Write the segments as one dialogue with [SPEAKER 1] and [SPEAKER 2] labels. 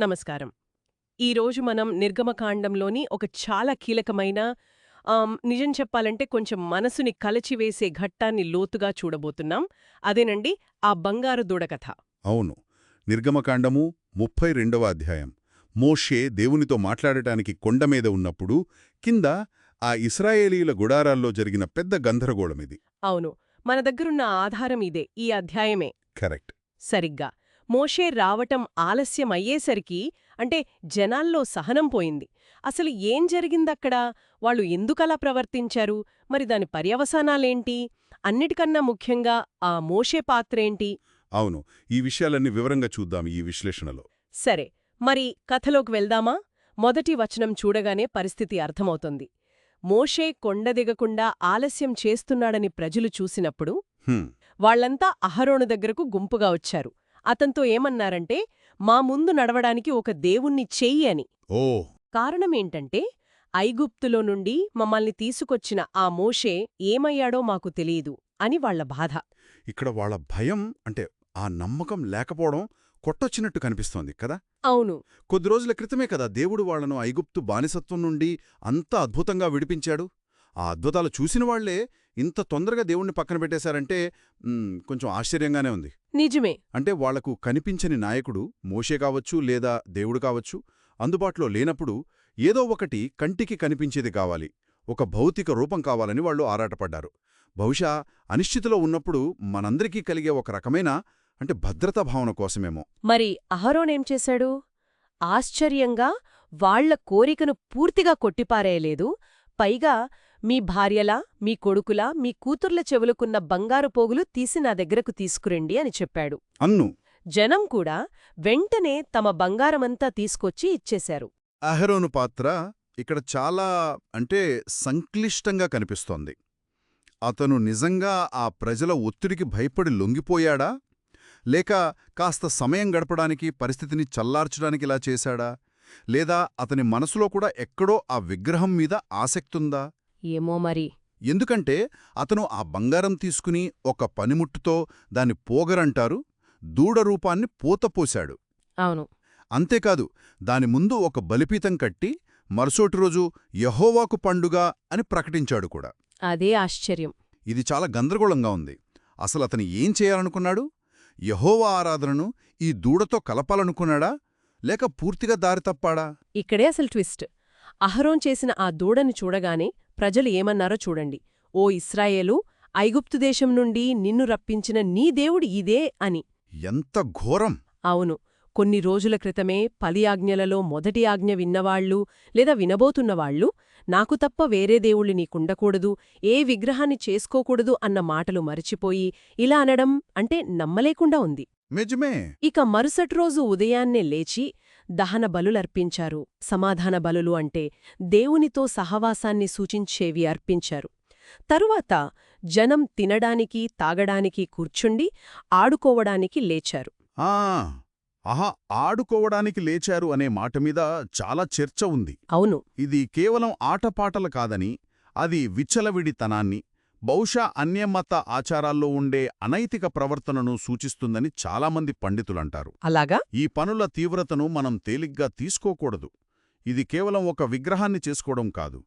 [SPEAKER 1] నమస్కారం. ఈరోజు మనం నిర్గమకాండంలోని ఒక చాలా కీలకమైన నిజం చెప్పాలంటే కొంచెం మనసుని కలచివేసే ఘట్టాన్ని లోతుగా చూడబోతున్నాం. అదేనండి ఆ బంగారు దూడ కథ.
[SPEAKER 2] అవును. నిర్గమకాండము ముప్పై రెండవ అధ్యాయం. మోషే దేవునితో మాట్లాడటానికి కొండ మీద ఉన్నప్పుడు కింద ఆ ఇస్రాయేలీల గుడారాల్లో జరిగిన పెద్ద గందరగోళమిది
[SPEAKER 1] అవును. మన దగ్గరున్న ఆధారం ఇదే. ఈ అధ్యాయమే.
[SPEAKER 2] కరెక్ట్.
[SPEAKER 1] సరిగ్గా. మోషే రావటం ఆలస్యం అయ్యేసరికి అంటే జనాల్లో సహనం పోయింది. అసలు ఏం జరిగిందక్కడ? వాళ్ళు ఎందుకలా ప్రవర్తించారు? మరి దాని పర్యవసానాలేంటి? అన్నిటికన్నా ముఖ్యంగా ఆ మోషే పాత్రేంటి?
[SPEAKER 2] అవును ఈ విషయాలన్నీ వివరంగా చూద్దాం ఈ విశ్లేషణలో.
[SPEAKER 1] సరే మరి కథలోకి వెళ్దామా? మొదటి వచనం చూడగానే పరిస్థితి అర్థమవుతుంది. మోషే కొండ దిగకుండా ఆలస్యం చేస్తున్నాడని ప్రజలు చూసినప్పుడు
[SPEAKER 2] హ్మ్,
[SPEAKER 1] వాళ్ళంతా అహరోను దగ్గరకు గుంపుగా వచ్చారు. అతంతో ఏమన్నారంటే మా ముందు నడవడానికి ఒక దేవుణ్ణి చెయ్యి అని.
[SPEAKER 2] ఓ.
[SPEAKER 1] కారణమేంటంటే ఐగుప్తులో నుండి మమ్మల్ని తీసుకొచ్చిన ఆ మోషే ఏమయ్యాడో మాకు తెలియదు అని వాళ్ళ బాధ.
[SPEAKER 2] ఇక్కడ వాళ్ళ భయం అంటే ఆ నమ్మకం లేకపోవడం కొట్టొచ్చినట్టు కనిపిస్తోంది కదా?
[SPEAKER 1] అవును.
[SPEAKER 2] కొద్ది రోజుల క్రితమే కదా దేవుడు వాళ్ళను ఐగుప్తు బానిసత్వం నుండి అంత అద్భుతంగా విడిపించాడు? ఆ అద్భుతాలు చూసిన వాళ్ళే ఇంత తొందరగా దేవుణ్ణి పక్కన పెట్టేశారంటే కొంచెం ఆశ్చర్యంగానే ఉంది.
[SPEAKER 1] నిజమే.
[SPEAKER 2] అంటే వాళ్ళకు కనిపించని నాయకుడు మోషే కావచ్చు లేదా దేవుడు కావచ్చు అందుబాటులో లేనప్పుడు ఏదో ఒకటి కంటికి కనిపించేది కావాలి. ఒక భౌతిక రూపం కావాలని వాళ్ళు ఆరాటపడ్డారు. బహుశా అనిశ్చితిలో ఉన్నప్పుడు మనందరికీ కలిగే ఒక రకమైన అంటే భద్రతా భావన కోసమేమో.
[SPEAKER 1] మరి అహరోనేం చేశాడు? ఆశ్చర్యంగా వాళ్ళ కోరికను పూర్తిగా కొట్టిపారేయలేదు. పైగా మీ భార్యలా మీ కొడుకులా మీ కూతుర్ల చెవులుకున్న బంగారు పోగులు తీసి నా దగ్గరకు తీసుకురండి అని చెప్పాడు.
[SPEAKER 2] అన్ను.
[SPEAKER 1] జనం కూడా వెంటనే తమ బంగారమంతా తీసుకొచ్చి ఇచ్చేశారు.
[SPEAKER 2] అహరోను పాత్ర ఇక్కడ చాలా అంటే సంక్లిష్టంగా కనిపిస్తోంది. అతను నిజంగా ఆ ప్రజల ఒత్తిడికి భయపడి లొంగిపోయాడా? లేక కాస్త సమయం గడపడానికి పరిస్థితిని చల్లార్చడానికి ఇలా చేశాడా? లేదా అతని మనసులో కూడా ఎక్కడో ఆ విగ్రహం మీద ఆసక్తుందా?
[SPEAKER 1] ఏమో మరి.
[SPEAKER 2] ఎందుకంటే అతను ఆ బంగారం తీసుకుని ఒక పనిముట్టుతో దాన్ని పోగరంటారు దూడ రూపాన్ని పూతపోశాడు
[SPEAKER 1] అవును.
[SPEAKER 2] అంతేకాదు దాని ముందు ఒక బలిపీతం కట్టి మరుసటి రోజు యహోవాకు పండుగ అని ప్రకటించాడు కూడా.
[SPEAKER 1] అదే ఆశ్చర్యం.
[SPEAKER 2] ఇది చాలా గందరగోళంగా ఉంది. అసలు అతను ఏం చేయాలనుకున్నాడు? యహోవా ఆరాధనను ఈ దూడతో కలపాలనుకున్నాడా? లేక పూర్తిగా దారి తప్పాడా?
[SPEAKER 1] ఇక్కడే అసలు ట్విస్ట్. అహరోన్ చేసిన ఆ దూడని చూడగానే ప్రజలు ఏమన్నారో చూడండి. ఓ ఇస్రాయేలు ఐగుప్తు దేశం నుండి నిన్ను రప్పించిన నీ దేవుడు ఇదే అని.
[SPEAKER 2] ఎంత ఘోరం!
[SPEAKER 1] అవును కొన్ని రోజుల క్రితమే పలి ఆజ్ఞలలో మొదటి ఆజ్ఞ విన్నవాళ్ళు లేదా వినబోతున్నవాళ్ళు నాకు తప్ప వేరే దేవుళ్ళు నీకుండకూడదు ఏ విగ్రహాన్ని చేసుకోకూడదు అన్న మాటలు మరిచిపోయి ఇలా అనడం అంటే నమ్మలేకుండా ఉంది.
[SPEAKER 2] నిజమే!
[SPEAKER 1] ఇక మరుసటి రోజు ఉదయాన్నే లేచి దహన బలులర్పించారు సమాధాన బలులు అంటే దేవునితో సహవాసాన్ని సూచించేవి అర్పించారు. తరువాత జనం తినడానికి తాగడానికి కూర్చుండి ఆడుకోవడానికి లేచారు.
[SPEAKER 2] ఆ ఆహా ఆడుకోవడానికి లేచారు అనే మాట మీద చాలా చర్చ ఉంది.
[SPEAKER 1] అవును.
[SPEAKER 2] ఇది కేవలం ఆటపాటలు కాదని అది విచ్చలవిడితనాన్ని బహుశా అన్యమత ఆచారాల్లో ఉండే అనైతిక ప్రవర్తనను సూచిస్తుందని చాలామంది పండితులంటారు.
[SPEAKER 1] అలాగా?
[SPEAKER 2] ఈ పనుల తీవ్రతను మనం తేలిగ్గా తీసుకోకూడదు. ఇది కేవలం ఒక విగ్రహాన్ని చేసుకోవడం కాదు.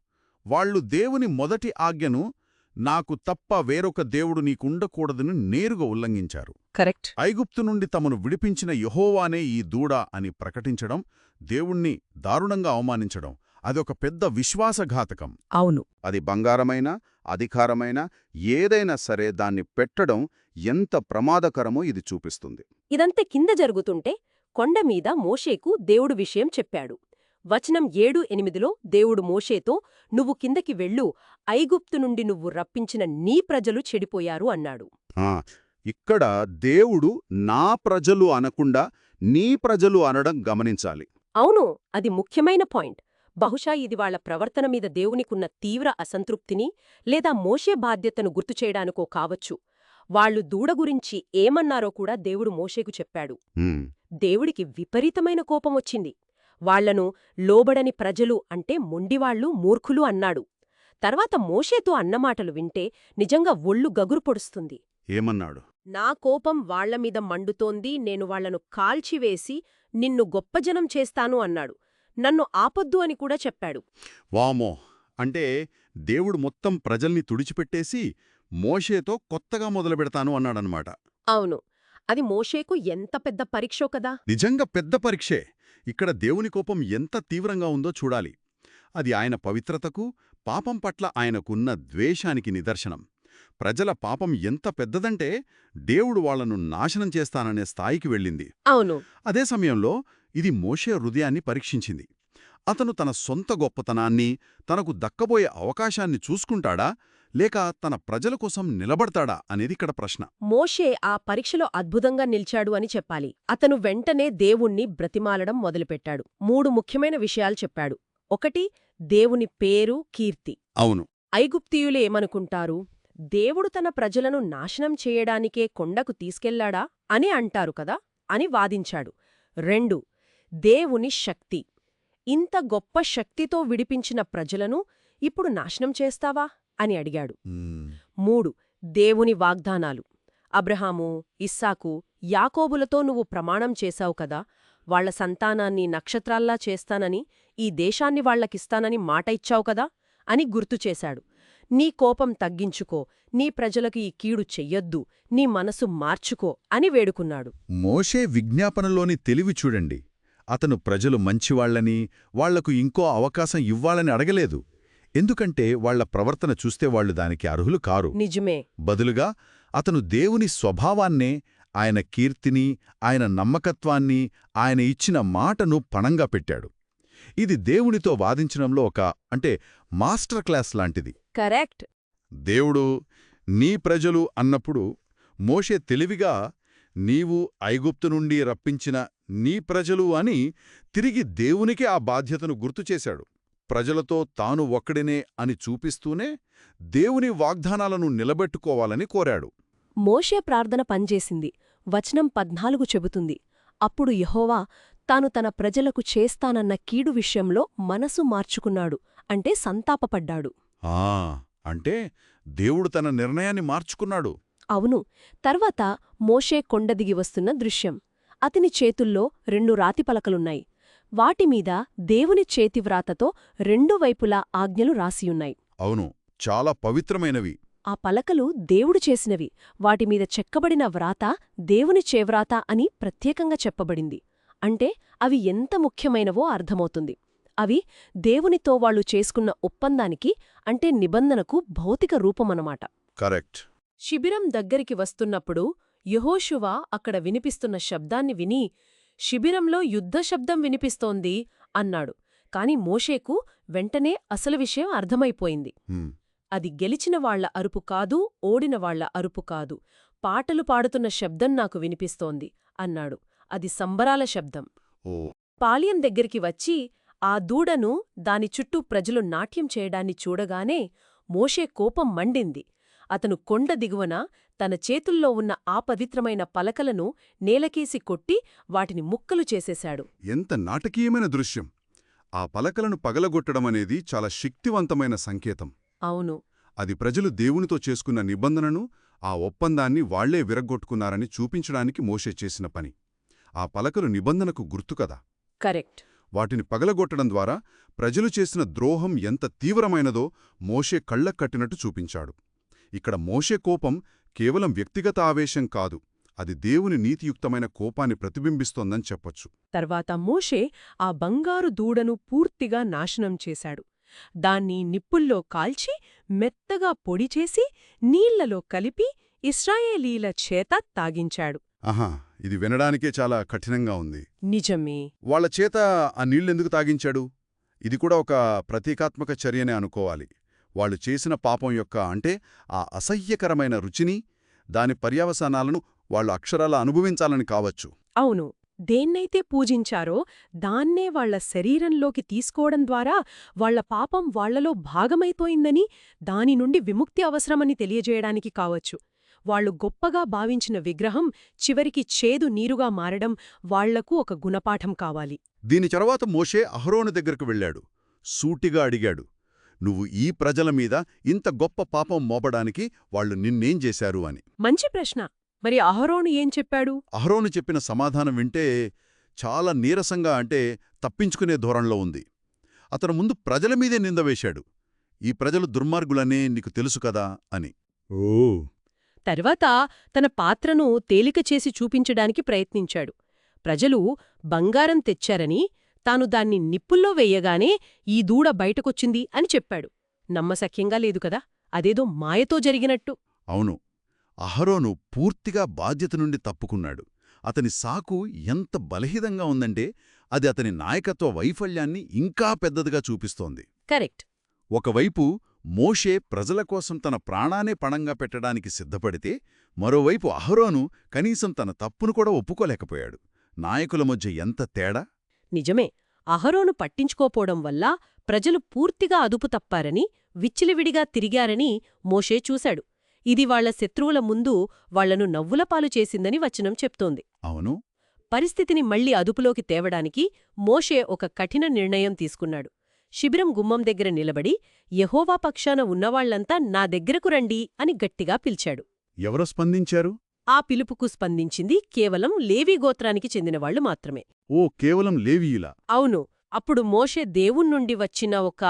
[SPEAKER 2] వాళ్ళు దేవుని మొదటి ఆజ్ఞను నాకు తప్ప వేరొక దేవుడు నీకుండకూడదని నేరుగా ఉల్లంఘించారు.
[SPEAKER 1] కరెక్ట్.
[SPEAKER 2] ఐగుప్తు నుండి తమను విడిపించిన యహోవానే ఈ దూడ అని ప్రకటించడం దేవుణ్ణి దారుణంగా అవమానించడం అదొక పెద్ద విశ్వాసఘాతకం.
[SPEAKER 1] అవును.
[SPEAKER 2] అది బంగారమైన అధికారమైన ఏదైనా సరే దాన్ని పెట్టడం ఎంత ప్రమాదకరమో ఇది చూపిస్తుంది.
[SPEAKER 1] ఇదంతా కింద జరుగుతుంటే కొండమీద మోషేకు దేవుడు విషయం చెప్పాడు. వచనం ఏడు ఎనిమిదిలో దేవుడు మోషేతో నువ్వు కిందకి వెళ్ళు ఐగుప్తు నుండి నువ్వు రప్పించిన నీ ప్రజలు చెడిపోయారు అన్నాడు.
[SPEAKER 2] ఆ, ఇక్కడ దేవుడు నా ప్రజలు అనకుండా నీ ప్రజలు అనడం గమనించాలి.
[SPEAKER 1] అవును అది ముఖ్యమైన పాయింట్. బహుశా ఇది వాళ్ళ ప్రవర్తన మీద దేవునికున్న తీవ్ర అసంతృప్తిని లేదా మోషే బాధ్యతను గుర్తుచేయడానికో కావచ్చు. వాళ్ళు దూడ గురించి ఏమన్నారో కూడా దేవుడు మోషేకు చెప్పాడు. దేవుడికి విపరీతమైన కోపం వచ్చింది. వాళ్ళను లోబడని ప్రజలు అంటే మొండివాళ్ళు మూర్ఖులు అన్నాడు. తర్వాత మోషేతో అన్నమాటలు వింటే నిజంగా ఒళ్ళు గగురు పొడుస్తుంది.
[SPEAKER 2] ఏమన్నాడు?
[SPEAKER 1] నా కోపం వాళ్ళమీద మండుతోంది నేను వాళ్ళను కాల్చివేసి నిన్ను గొప్పజనం చేస్తాను అన్నాడు. నన్ను ఆపొద్దు అని కూడా చెప్పాడు.
[SPEAKER 2] వామో! అంటే దేవుడు మొత్తం ప్రజల్ని తుడిచిపెట్టేసి మోషేతో కొత్తగా మొదలుపెడతాను అన్నాడనమాట
[SPEAKER 1] అవును. అది మోషేకు ఎంత పెద్ద పరీక్షో కదా!
[SPEAKER 2] నిజంగా పెద్ద పరీక్షే! ఇక్కడ దేవుని కోపం ఎంత తీవ్రంగా ఉందో చూడాలి. అది ఆయన పవిత్రతకు పాపం పట్ల ఆయనకున్న ద్వేషానికి నిదర్శనం. ప్రజల పాపం ఎంత పెద్దదంటే దేవుడు వాళ్ళను నాశనం చేస్తాననే స్థాయికి వెళ్ళింది.
[SPEAKER 1] అవును.
[SPEAKER 2] అదే సమయంలో ఇది మోషే హృదయాన్ని పరీక్షించింది. అతను తన సొంత గొప్పతనాన్ని తనకు దక్కబోయే అవకాశాన్ని చూసుకుంటాడా లేక తన ప్రజల కోసం నిలబడతాడా అనేది ఇక్కడ ప్రశ్న.
[SPEAKER 1] మోషే ఆ పరీక్షలో అద్భుతంగా నిలిచాడు అని చెప్పాలి. అతను వెంటనే దేవుణ్ణి బ్రతిమాలడం మొదలుపెట్టాడు. మూడు ముఖ్యమైన విషయాలు చెప్పాడు. ఒకటి దేవుని పేరు కీర్తి.
[SPEAKER 2] అవును.
[SPEAKER 1] ఐగుప్తీయులు ఏమనుకుంటారు? దేవుడు తన ప్రజలను నాశనం చేయడానికే కొండకు తీసుకెళ్ళాడా? అని అంటారు కదా? అని వాదించాడు. రెండు దేవుని శక్తి. ఇంత గొప్ప శక్తితో విడిపించిన ప్రజలను ఇప్పుడు నాశనం చేస్తావా? అని అడిగాడు. మూడు దేవుని వాగ్దానాలు. అబ్రహాము ఇస్సాకు యాకోబులతో నువ్వు ప్రమాణం చేశావు కదా? వాళ్ళ సంతానాన్ని నక్షత్రాల్లా చేస్తానని ఈ దేశాన్ని వాళ్ళకిస్తానని మాట ఇచ్చావు కదా? అని గుర్తుచేశాడు నీ కోపం తగ్గించుకో నీ ప్రజలకు ఈ కీడు చెయ్యొద్దు నీ మనసు మార్చుకో అని వేడుకున్నాడు.
[SPEAKER 2] మోషే విజ్ఞాపనలోని తెలివి చూడండి. అతను ప్రజలు మంచివాళ్ళని వాళ్ళకు ఇంకో అవకాశం ఇవ్వాలని అడగలేదు. ఎందుకంటే వాళ్ళ ప్రవర్తన చూస్తే వాళ్ళు దానికి అర్హులు కారు.
[SPEAKER 1] నిజమే.
[SPEAKER 2] బదులుగా అతను దేవుని స్వభావాన్నే ఆయన కీర్తిని ఆయన నమ్మకత్వాన్ని ఆయన ఇచ్చిన మాటను పణంగా పెట్టాడు. ఇది దేవునితో వాదించడంలో ఒక అంటే మాస్టర్ క్లాస్ లాంటిది.
[SPEAKER 1] కరెక్ట్.
[SPEAKER 2] దేవుడు నీ ప్రజలు అన్నప్పుడు మోషే తెలివిగా నీవు ఐగుప్తు నుండి రప్పించిన నీ ప్రజలు అని తిరిగి దేవునికే ఆ బాధ్యతను గుర్తుచేశాడు ప్రజలతో తాను ఒక్కడినే అని చూపిస్తూనే దేవుని వాగ్దానాలను నిలబెట్టుకోవాలని కోరాడు.
[SPEAKER 1] మోషే ప్రార్థన పనిచేసింది. వచనం పద్నాలుగు చెబుతుంది. అప్పుడు యెహోవా తాను తన ప్రజలకు చేస్తానన్న కీడు విషయంలో మనసు మార్చుకున్నాడు. అంటే సంతాపపడ్డాడు.
[SPEAKER 2] ఆ అంటే దేవుడు తన నిర్ణయాన్ని మార్చుకున్నాడు.
[SPEAKER 1] అవును. తర్వాత మోషే కొండ దిగి వస్తున్న దృశ్యం. అతని చేతుల్లో రెండు రాతిపలకలున్నాయి వాటిమీద దేవుని చేతివ్రాతతో రెండు వైపులా ఆజ్ఞలు రాసియున్నాయి.
[SPEAKER 2] అవును చాలా పవిత్రమైనవి.
[SPEAKER 1] ఆ పలకలు దేవుడు చేసినవి. వాటిమీద చెక్కబడిన వ్రాత దేవుని చేవ్రాత అని ప్రత్యేకంగా చెప్పబడింది. అంటే అవి ఎంత ముఖ్యమైనవో అర్థమవుతుంది. అవి దేవునితో వాళ్ళు చేసుకున్న ఒప్పందానికి అంటే నిబంధనకు భౌతిక రూపమనమాట
[SPEAKER 2] కరెక్ట్.
[SPEAKER 1] శిబిరం దగ్గరికి వస్తున్నప్పుడు యెహోషువ అక్కడ వినిపిస్తున్న శబ్దాన్ని విని శిబిరంలో యుద్ధ శబ్దం వినిపిస్తోంది అన్నాడు. కాని మోషేకు వెంటనే అసలు విషయం అర్థమైపోయింది. అది గెలిచిన వాళ్ళ అరుపు కాదు ఓడిన వాళ్ళ అరుపు కాదు. పాటలు పాడుతున్న శబ్దం నాకు వినిపిస్తోంది అన్నాడు. అది సంబరాల శబ్దం.
[SPEAKER 2] ఓ.
[SPEAKER 1] పాళ్యం దగ్గరికి వచ్చి ఆ దూడను దాని చుట్టూ ప్రజలు నాట్యం చేయడాన్ని చూడగానే మోషే కోపం మండింది. అతను కొండ దిగువన తన చేతుల్లో ఉన్న ఆ పవిత్రమైన పలకలను నేలకేసి కొట్టి వాటిని ముక్కలు చేసేశాడు.
[SPEAKER 2] ఎంత నాటకీయమైన దృశ్యం! ఆ పలకలను పగలగొట్టడమనేది చాలా శక్తివంతమైన సంకేతం.
[SPEAKER 1] అవును.
[SPEAKER 2] అది ప్రజలు దేవునితో చేసుకున్న నిబంధనను ఆ ఒప్పందాన్ని వాళ్ళే విరగ్గొట్టుకున్నారని చూపించడానికి మోషే చేసిన పని. ఆ పలకలు నిబంధనకు గుర్తు కదా!
[SPEAKER 1] కరెక్ట్.
[SPEAKER 2] వాటిని పగలగొట్టడం ద్వారా ప్రజలు చేసిన ద్రోహం ఎంత తీవ్రమైనదో మోషే కళ్ళకు కట్టినట్టు చూపించాడు. ఇక్కడ మోషే కోపం కేవలం వ్యక్తిగత ఆవేశం కాదు అది దేవుని నీతియుక్తమైన కోపాన్ని ప్రతిబింబిస్తోందని చెప్పొచ్చు.
[SPEAKER 1] తర్వాత మోషే ఆ బంగారు దూడను పూర్తిగా నాశనం చేశాడు. దాన్ని నిప్పుల్లో కాల్చి మెత్తగా పొడిచేసి నీళ్ళలో కలిపి ఇస్రాయేలీల చేత తాగించాడు.
[SPEAKER 2] ఆహా ఇది వినడానికే చాలా కఠినంగా ఉంది.
[SPEAKER 1] నిజమే.
[SPEAKER 2] వాళ్ళ చేత ఆ నీళ్ళెందుకు తాగించాడు? ఇది కూడా ఒక ప్రతీకాత్మక చర్యనే అనుకోవాలి. వాళ్ళు చేసిన పాపం యొక్క అంటే ఆ అసహ్యకరమైన రుచిని దాని పర్యవసానాలను వాళ్ళు అక్షరాల అనుభవించాలని కావచ్చు.
[SPEAKER 1] అవును. దేన్నైతే పూజించారో దాన్నే వాళ్ళ శరీరంలోకి తీసుకోవడం ద్వారా వాళ్ళ పాపం వాళ్ళలో భాగమైపోయిందని దాని నుండి విముక్తి అవసరమని తెలియజేయడానికి కావచ్చు. వాళ్ళు గొప్పగా భావించిన విగ్రహం చివరికి చేదు నీరుగా మారడం వాళ్ళకు ఒక గుణపాఠం కావాలి.
[SPEAKER 2] దీని తర్వాత మోషే అహరోను దగ్గరకు వెళ్ళాడు. సూటిగా అడిగాడు నువ్వు ఈ ప్రజల మీద ఇంత గొప్ప పాపం మోపడానికి వాళ్ళు నిన్నేం చేశారు అని.
[SPEAKER 1] మంచి ప్రశ్న. మరి అహరోను ఏం చెప్పాడు?
[SPEAKER 2] అహరోను చెప్పిన సమాధానం వింటే చాలా నీరసంగా అంటే తప్పించుకునే ధోరణిలో ఉంది. అతను ముందు ప్రజల మీదే నింద వేశాడు. ఈ ప్రజలు దుర్మార్గులనే నీకు తెలుసు కదా అని. ఓ.
[SPEAKER 1] తర్వాత తన పాత్రను తేలిక చేసి చూపించడానికి ప్రయత్నించాడు. ప్రజలు బంగారం తెచ్చారని తాను దాన్ని నిప్పుల్లో వెయ్యగానే ఈ దూడ బయటకొచ్చింది అని చెప్పాడు. నమ్మశక్యంగా లేదు కదా అదేదో మాయతో జరిగినట్టు.
[SPEAKER 2] అవును అహరోను పూర్తిగా బాధ్యత నుండి తప్పుకున్నాడు. అతని సాకు ఎంత బలహీనంగా ఉందంటే అది అతని నాయకత్వ వైఫల్యాన్ని ఇంకా పెద్దదిగా చూపిస్తోంది.
[SPEAKER 1] కరెక్ట్.
[SPEAKER 2] ఒకవైపు మోషే ప్రజల కోసం తన ప్రాణానే పణంగా పెట్టడానికి సిద్ధపడితే మరోవైపు అహరోను కనీసం తన తప్పును కూడా ఒప్పుకోలేకపోయాడు. నాయకుల మధ్య ఎంత తేడా?
[SPEAKER 1] నిజమే అహరోను పట్టించుకోపోవడం వల్ల ప్రజలు పూర్తిగా అదుపు తప్పారని విచ్చిలివిడిగా తిరిగారని మోషే చూశాడు. ఇది వాళ్ళ శత్రువుల ముందు వాళ్ళను నవ్వులపాలు చేసిందని వచనం చెప్తోంది.
[SPEAKER 2] అవును.
[SPEAKER 1] పరిస్థితిని మళ్ళీ అదుపులోకి తేవడానికి మోషే ఒక కఠిన నిర్ణయం తీసుకున్నాడు. శిబిరం గుమ్మం దగ్గర నిలబడి యహోవా పక్షాన ఉన్నవాళ్ళంతా నా దగ్గరకు రండి అని గట్టిగా పిలిచాడు.
[SPEAKER 2] ఎవరు స్పందించారు?
[SPEAKER 1] ఆ పిలుపుకు స్పందించింది కేవలం లేవీ గోత్రానికి చెందినవాళ్ళు మాత్రమే.
[SPEAKER 2] ఓ కేవలం లేవీయుల?
[SPEAKER 1] అవును. అప్పుడు మోషే దేవుణ్ణుండి వచ్చిన ఒక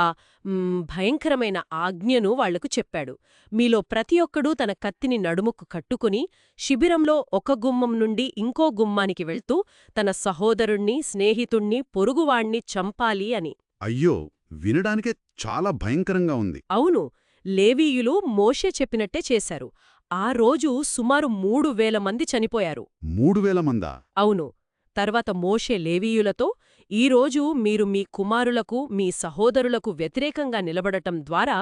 [SPEAKER 1] భయంకరమైన ఆజ్ఞను వాళ్ళకు చెప్పాడు. మీలో ప్రతి ఒక్కడూ తన కత్తిని నడుముకు కట్టుకుని శిబిరంలో ఒక గుమ్మం నుండి ఇంకో గుమ్మానికి వెళ్తూ తన సహోదరుణ్ణి స్నేహితుణ్ణి పొరుగువాణ్ణి చంపాలి అని.
[SPEAKER 2] అయ్యో వినడానికే చాలా భయంకరంగా ఉంది.
[SPEAKER 1] అవును. లేవీయులు మోషే చెప్పినట్టే చేశారు. ఆ రోజు సుమారు మూడు వేల మంది చనిపోయారు.
[SPEAKER 2] మూడు వేల మందా?
[SPEAKER 1] అవును. తర్వాత మోషే లేవీయులతో ఈరోజు మీరు మీ కుమారులకు మీ సహోదరులకు వ్యతిరేకంగా నిలబడటం ద్వారా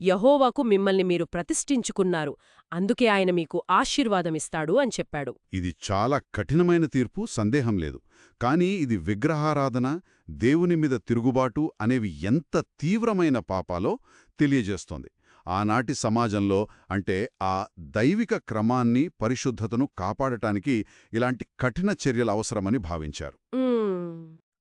[SPEAKER 1] యహోవాకు మిమ్మల్ని మీరు ప్రతిష్ఠించుకున్నారు. అందుకే ఆయన మీకు ఆశీర్వాదమిస్తాడు అని చెప్పాడు.
[SPEAKER 2] ఇది చాలా కఠినమైన తీర్పు సందేహం లేదు. కానీ ఇది విగ్రహారాధన దేవుని మీద తిరుగుబాటు అనేవి ఎంత తీవ్రమైన పాపాలో తెలియజేస్తోంది. ఆనాటి సమాజంలో అంటే ఆ దైవిక క్రమాన్ని పరిశుద్ధతను కాపాడటానికి ఇలాంటి కఠిన చర్యలు అవసరమని భావించారు.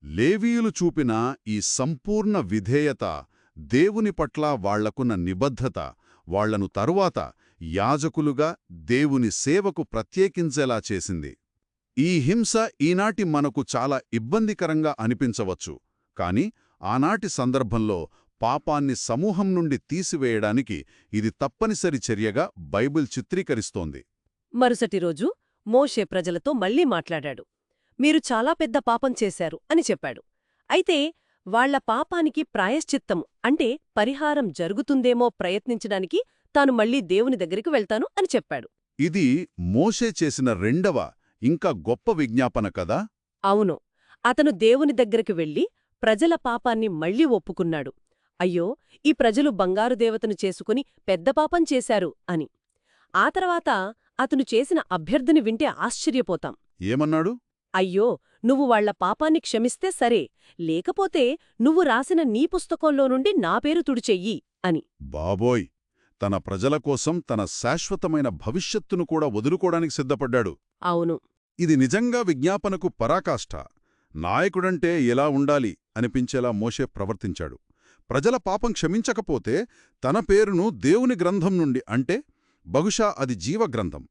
[SPEAKER 2] లేవీయులు చూపిన ఈ సంపూర్ణ విధేయత దేవుని పట్ల వాళ్ళకున్న నిబద్ధత వాళ్ళను తరువాత యాజకులుగా దేవుని సేవకు ప్రత్యేకించేలా చేసింది. ఈ హింస ఈనాటి మనకు చాలా ఇబ్బందికరంగా అనిపించవచ్చు. కాని ఆనాటి సందర్భంలో పాపాన్ని సమూహం నుండి తీసివేయడానికి ఇది తప్పనిసరి చర్యగా బైబిల్ చిత్రీకరిస్తోంది.
[SPEAKER 1] మరుసటి రోజు మోషే ప్రజలతో మళ్ళీ మాట్లాడాడు. మీరు చాలా పెద్ద పాపం చేశారు అని చెప్పాడు. అయితే వాళ్ళ పాపానికి ప్రాయశ్చిత్తం అంటే పరిహారం జరుగుతుందేమో ప్రయత్నించడానికి తాను మళ్ళీ దేవుని దగ్గరికి వెళ్తాను అని చెప్పాడు.
[SPEAKER 2] ఇది మోషే చేసిన రెండవ ఇంకా గొప్ప విజ్ఞాపన కదా?
[SPEAKER 1] అవును. అతను దేవుని దగ్గరికి వెళ్ళి ప్రజల పాపాన్ని మళ్ళీ ఒప్పుకున్నాడు. అయ్యో ఈ ప్రజలు బంగారు దేవతను చేసుకుని పెద్ద పాపం చేశారు అని. ఆ తర్వాత అతను చేసిన అభ్యర్థిని వింటే ఆశ్చర్యపోతాం.
[SPEAKER 2] ఏమన్నాడు?
[SPEAKER 1] అయ్యో నువ్వు వాళ్ళ పాపాన్ని క్షమిస్తే సరే లేకపోతే నువ్వు రాసిన నీ పుస్తకంలో నుండి నా పేరు తుడిచెయ్యి అని.
[SPEAKER 2] బాబోయ్! తన ప్రజల కోసం తన శాశ్వతమైన భవిష్యత్తును కూడా వదులుకోవడానికి సిద్ధపడ్డాడు.
[SPEAKER 1] అవును.
[SPEAKER 2] ఇది నిజంగా విజ్ఞాపనకు పరాకాష్ఠ నాయకుడంటే ఎలా ఉండాలి అనిపించేలా మోషే ప్రవర్తించాడు. ప్రజల పాపం క్షమించకపోతే తన పేరును దేవుని గ్రంథం నుండి అంటే బహుశా అది జీవగ్రంథం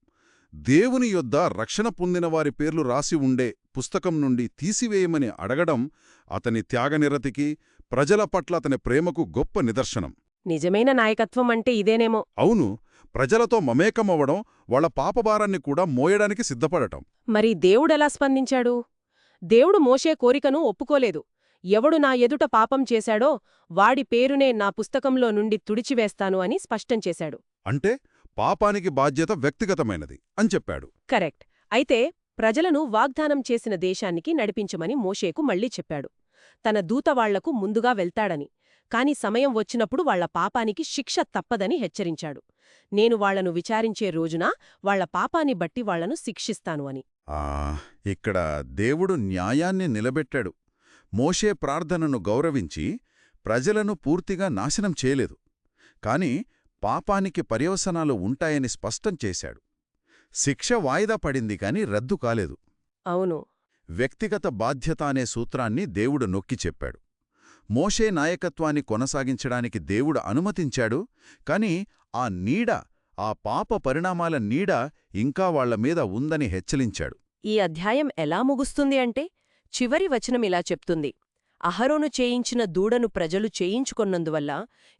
[SPEAKER 2] దేవుని యొద్ద రక్షణ పొందిన వారి పేర్లు రాసి ఉండే పుస్తకం నుండి తీసివేయమని అడగడం అతని త్యాగనిరతికి ప్రజల పట్ల అతని ప్రేమకు గొప్ప నిదర్శనం.
[SPEAKER 1] నిజమైన నాయకత్వం అంటే ఇదేనేమో?
[SPEAKER 2] అవును ప్రజలతో మమేకమవ్వడం వాళ్ళ పాపభారాన్ని కూడా మోయడానికి సిద్ధపడటం.
[SPEAKER 1] మరి దేవుడెలా స్పందించాడు? దేవుడు మోషే కోరికను ఒప్పుకోలేదు. ఎవడు నా ఎదుట పాపం చేశాడో వాడి పేరునే నా పుస్తకంలో నుండి తుడిచివేస్తాను అని స్పష్టం చేశాడు.
[SPEAKER 2] అంటే పాపానికి బాధ్యత వ్యక్తిగతమైనది అని చెప్పాడు.
[SPEAKER 1] కరెక్ట్. అయితే ప్రజలను వాగ్దానం చేసిన దేశానికి నడిపించమని మోషేకు మళ్ళీ చెప్పాడు. తన దూత వాళ్ళకు ముందుగా వెళ్తాడని కాని సమయం వచ్చినప్పుడు వాళ్ళ పాపానికి శిక్ష తప్పదని హెచ్చరించాడు. నేను వాళ్ళను విచారించే రోజున వాళ్ళ పాపాన్ని బట్టి వాళ్ళను శిక్షిస్తాను అని.
[SPEAKER 2] ఇక్కడ దేవుడు న్యాయాన్ని నిలబెట్టాడు. మోషే ప్రార్థనను గౌరవించి ప్రజలను పూర్తిగా నాశనం చేయలేదు. కాని పాపానికి పర్యవసనాలు ఉంటాయని స్పష్టం చేశాడు. శిక్ష వాయిదా పడింది కాని రద్దు కాలేదు.
[SPEAKER 1] అవును.
[SPEAKER 2] వ్యక్తిగత బాధ్యత అనే సూత్రాన్ని దేవుడు నొక్కి చెప్పాడు. మోషే నాయకత్వాన్ని కొనసాగించడానికి దేవుడు అనుమతించాడు కాని ఆ నీడ ఆ పాప పరిణామాల నీడ ఇంకా వాళ్ళ మీద ఉందని హెచ్చరించాడు.
[SPEAKER 1] ఈ అధ్యాయం ఎలా ముగుస్తుంది అంటే చివరి వచనం ఇలా చెప్తుంది. అహరోను చేయించిన దూడను ప్రజలు చేయించుకొన్నందువల్ల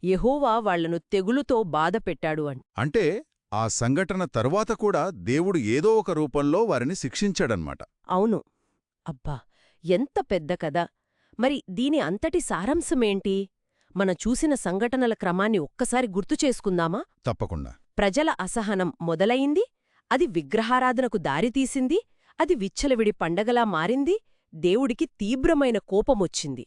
[SPEAKER 1] యెహోవా వాళ్ళను తెగులుతో బాధపెట్టాడు అని.
[SPEAKER 2] అంటే ఆ సంఘటన తరువాత కూడా దేవుడు ఏదో ఒక రూపంలో వారిని శిక్షించాడన్మాట.
[SPEAKER 1] అవును. అబ్బా! ఎంత పెద్ద కథ. మరి దీని అంతటి సారాంశమేంటి మన చూసిన సంఘటనల క్రమాన్ని ఒక్కసారి గుర్తు చేసుకుందామా?
[SPEAKER 2] తప్పకుండా.
[SPEAKER 1] ప్రజల అసహనం మొదలయింది అది విగ్రహారాధనకు దారితీసింది అది విచ్చలవిడి పండగలా మారింది దేవుడికి తీవ్రమైన కోపమొచ్చింది.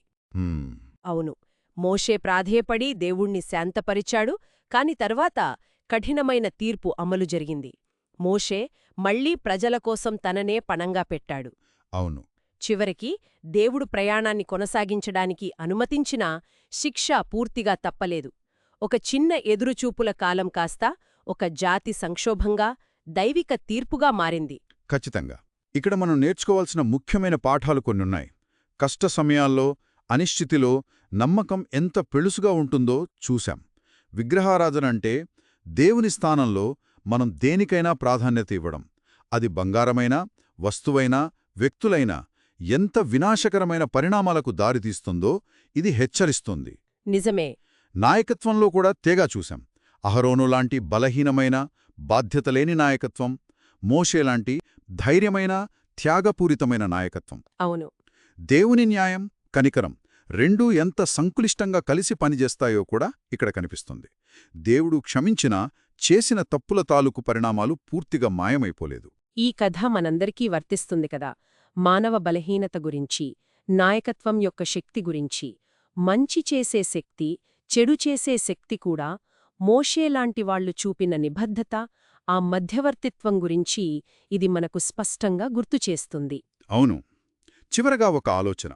[SPEAKER 1] అవును. మోషే ప్రాధేయపడి దేవుణ్ణి శాంతపరిచాడు కాని తర్వాత కఠినమైన తీర్పు అమలు జరిగింది. మోషే మళ్ళీ ప్రజల కోసం తననే పణంగా పెట్టాడు.
[SPEAKER 2] అవును.
[SPEAKER 1] చివరికి దేవుడు ప్రయాణాన్ని కొనసాగించడానికి అనుమతించినా శిక్ష పూర్తిగా తప్పలేదు. ఒక చిన్న ఎదురుచూపుల కాలం కాస్త ఒక జాతి సంక్షోభంగా దైవిక తీర్పుగా మారింది.
[SPEAKER 2] ఖచ్చితంగా. ఇక్కడ మనం నేర్చుకోవాల్సిన ముఖ్యమైన పాఠాలు కొన్నున్నాయి కష్ట సమయాల్లో అనిశ్చితిలో నమ్మకం ఎంత పెళుసుగా ఉంటుందో చూశాం. విగ్రహారాధన అంటే దేవుని స్థానంలో మనం దేనికైనా ప్రాధాన్యత ఇవ్వడం. అది బంగారమైనా వస్తువైనా వ్యక్తులైనా ఎంత వినాశకరమైన పరిణామాలకు దారితీస్తుందో ఇది హెచ్చరిస్తుంది.
[SPEAKER 1] నిజమే.
[SPEAKER 2] నాయకత్వంలో కూడా తేగా చూశాం. అహరోను లాంటి బలహీనమైన బాధ్యతలేని నాయకత్వం మోషేలాంటి ధైర్యమైన త్యాగపూరితమైన నాయకత్వం.
[SPEAKER 1] అవును.
[SPEAKER 2] దేవుని న్యాయం కనికరం రెండూ ఎంత సంకులిష్టంగా కలిసి పనిచేస్తాయో కూడా ఇక్కడ కనిపిస్తుంది. దేవుడు క్షమించినా చేసిన తప్పుల తాలూకు పరిణామాలు పూర్తిగా మాయమైపోలేదు.
[SPEAKER 1] ఈ కథ మనందరికీ వర్తిస్తుంది కదా. మానవ బలహీనత గురించి నాయకత్వం యొక్క శక్తి గురించి మంచి చేసే శక్తి చెడు చేసే శక్తి కూడా మోషేలాంటి వాళ్ళు చూపిన నిబద్ధత ఆ మధ్యవర్తిత్వం గురించి ఇది మనకు స్పష్టంగా గుర్తుచేస్తుంది
[SPEAKER 2] అవును. చివరగా ఒక ఆలోచన.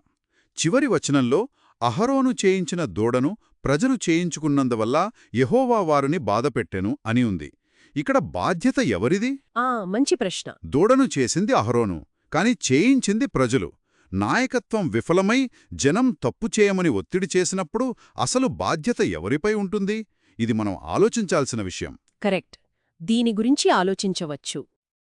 [SPEAKER 2] చివరి వచనంలో అహరోను చేయించిన దూడను ప్రజలు చేయించుకున్నందువల్ల యెహోవా వారిని బాధపెట్టెను అని ఉంది. ఇక్కడ బాధ్యత ఎవరిది?
[SPEAKER 1] ఆ మంచి ప్రశ్న.
[SPEAKER 2] దూడను చేసింది అహరోను కాని చేయించింది ప్రజలు. నాయకత్వం విఫలమై జనం తప్పు చేయమని ఒత్తిడి చేసినప్పుడు అసలు బాధ్యత ఎవరిపై ఉంటుంది? ఇది మనం ఆలోచించాల్సిన విషయం.
[SPEAKER 1] కరెక్ట్. దీని గురించి ఆలోచించవచ్చు.